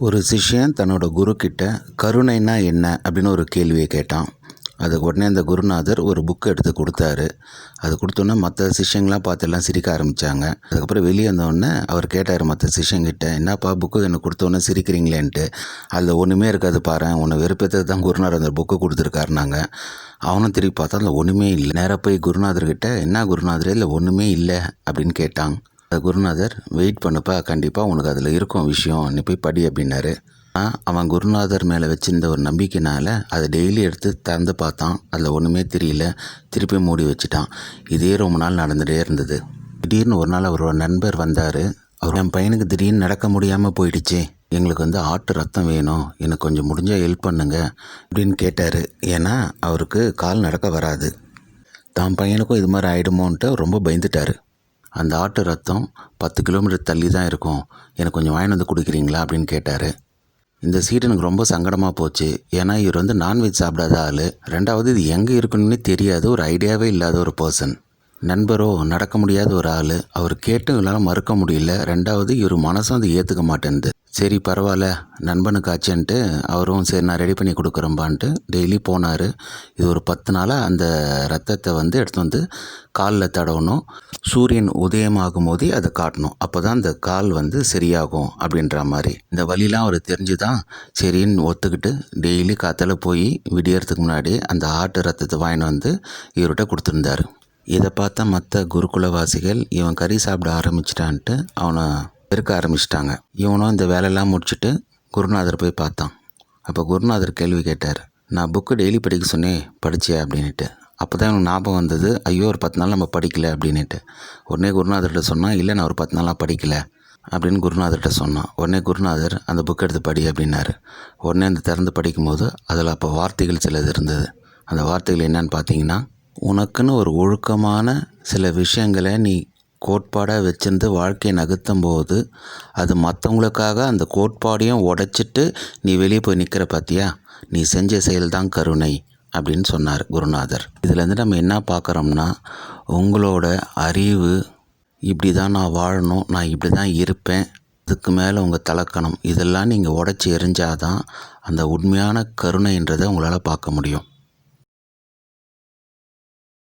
ஒரு சிஷ்யன் தன்னோட குருக்கிட்ட கருணைனா என்ன? அப்படின்னு ஒரு கேள்வியை கேட்டான். அதுக்கு உடனே அந்த குருநாதர் ஒரு புக் எடுத்து கொடுத்தாரு. அது கொடுத்தோன்னே மற்ற சிஷ்யங்களாம் பார்த்து எல்லாம் சிரிக்க ஆரம்பித்தாங்க அதுக்கப்புறம் வெளியே வந்தோடனே அவர் கேட்டார் மற்ற சிஷ்யங்கிட்ட என்னப்பா புக்கு எனக்கு கொடுத்தோன்னே சிரிக்கிறீங்களேன்ட்டு. அதில் ஒன்றுமே இருக்காது பாரு உன்னை வெறுப்பேற்றது தான் குருநாதர் அந்த புக்கு கொடுத்துருக்காருனாங்க அவனும் திருப்பி பார்த்தா அதில் ஒன்றுமே இல்லை. நேராக போய் குருநாதர்கிட்ட என்ன குருநாதரே இல்லை ஒன்றுமே இல்லை. அப்படின்னு கேட்டான். குருநாதர் வெயிட் பண்ணுப்பா கண்டிப்பாக உனக்கு அதில் இருக்கும் விஷயம். நீ போய் படி அப்படின்னாரு. அவன் குருநாதர் மேலே வச்சிருந்த ஒரு நம்பிக்கைனால் அதை டெய்லி எடுத்து திறந்து பார்த்தான். அதில் ஒன்றுமே தெரியல. திருப்பி மூடி வச்சுட்டான். இதே ரொம்ப நாள் நடந்துகிட்டே இருந்தது. திடீர்னு ஒரு நாள் அவரோட நண்பர் வந்தார். அவர் என் பையனுக்கு திடீர்னு நடக்க முடியாமல் போயிடுச்சு. எங்களுக்கு வந்து ஆட்டு ரத்தம் வேணும். எனக்கு கொஞ்சம் முடிஞ்சால் ஹெல்ப் பண்ணுங்க. அப்படின்னு கேட்டார். ஏன்னா அவருக்கு கால் நடக்க வராது. தான் பையனுக்கும் இது மாதிரி ஆகிடுமோன்ட்டு ரொம்ப பயந்துட்டார். அந்த ஆட்டு ரத்தம் பத்து கிலோமீட்டர் தள்ளி தான் இருக்கும். எனக்கு கொஞ்சம் வாங்கிட்டு வந்து கொடுக்குறீங்களா? அப்படின்னு கேட்டார். இந்த சீட் எனக்கு ரொம்ப சங்கடமாக போச்சு. ஏன்னா இவர் வந்து நான்வெஜ் சாப்பிடாத ஆள். ரெண்டாவது இது எங்கே இருக்குன்னு தெரியாத ஒரு ஐடியாவே இல்லாத ஒரு பர்சன் நண்பரோ நடக்க முடியாத ஒரு ஆள். அவர் கேட்டும் மறுக்க முடியல. ரெண்டாவது இவர் மனசும் அதை ஏற்றுக்க மாட்டேன்து சரி பரவாயில்ல. நண்பனுக்கு ஆச்சுன்ட்டு அவரும் சரி நான் ரெடி பண்ணி கொடுக்குறேன்பான்ட்டு டெய்லி போனார். இது ஒரு பத்து நாளாக அந்த ரத்தத்தை வந்து எடுத்து வந்து காலில் தடவணும். சூரியன் உதயமாகும் போதே அதை காட்டணும். அப்போ தான் அந்த கால் வந்து சரியாகும் அப்படின்ற மாதிரி. இந்த வழிலாம் அவர் தெரிஞ்சு தான் சரின்னு ஒத்துக்கிட்டு டெய்லி காத்தால் போய் விடியறதுக்கு முன்னாடி அந்த ஆட்டு ரத்தத்தை வாங்கிட்டு வந்து இவர்கிட்ட கொடுத்துருந்தாரு. இதை பார்த்தா மற்ற குருகுலவாசிகள் இவன் கறி சாப்பிட ஆரம்பிச்சிட்டான்ட்டு அவனை பெருக்க ஆரம்பிச்சிட்டாங்க. இவனும் இந்த வேலையெல்லாம் முடிச்சுட்டு குருநாதர் போய் பார்த்தான். அப்போ குருநாதர் கேள்வி கேட்டார் நான் புக்கு டெய்லி படிக்க சொன்னேன் படிச்சியா? அப்படின்ட்டு அப்போ தான் எனக்கு ஞாபகம் வந்தது ஐயோ ஒரு பத்து நாள் நம்ம படிக்கல அப்படின்ட்டு உடனே குருநாதர்கிட்ட சொன்னான் இல்லை நான் ஒரு பத்து நாளாக படிக்கல அப்படின்னு குருநாதர்கிட்ட சொன்னான். உடனே குருநாதர் அந்த புக் எடுத்து படி அப்படின்னாரு. உடனே அந்த திறந்து படிக்கும்போது அதில் அப்போ வார்த்தைகள் சிலது இருந்தது. அந்த வார்த்தைகள் என்னன்னு பார்த்தீங்கன்னா உனக்குன்னு ஒரு ஒழுக்கமான சில விஷயங்களை நீ கோட்பாடாக வச்சிருந்து வாழ்க்கையை நகர்த்தும் போது அது மற்றவங்களுக்காக அந்த கோட்பாடையும் உடைச்சிட்டு நீ வெளியே போய் நிற்கிற பார்த்தியா நீ செஞ்ச செயல் தான் கருணை அப்படின்னு சொன்னார் குருநாதர். இதுலேருந்து நம்ம என்ன பார்க்குறோம்னா உங்களோட அறிவு இப்படி தான் நான் வாழணும் நான் இப்படி தான் இருப்பேன் அதுக்கு மேலே உங்கள் தலக்கணம் இதெல்லாம் நீங்கள் உடச்சி எரிஞ்சாதான் அந்த உண்மையான கருணைன்றதை உங்களால் பார்க்க முடியும்.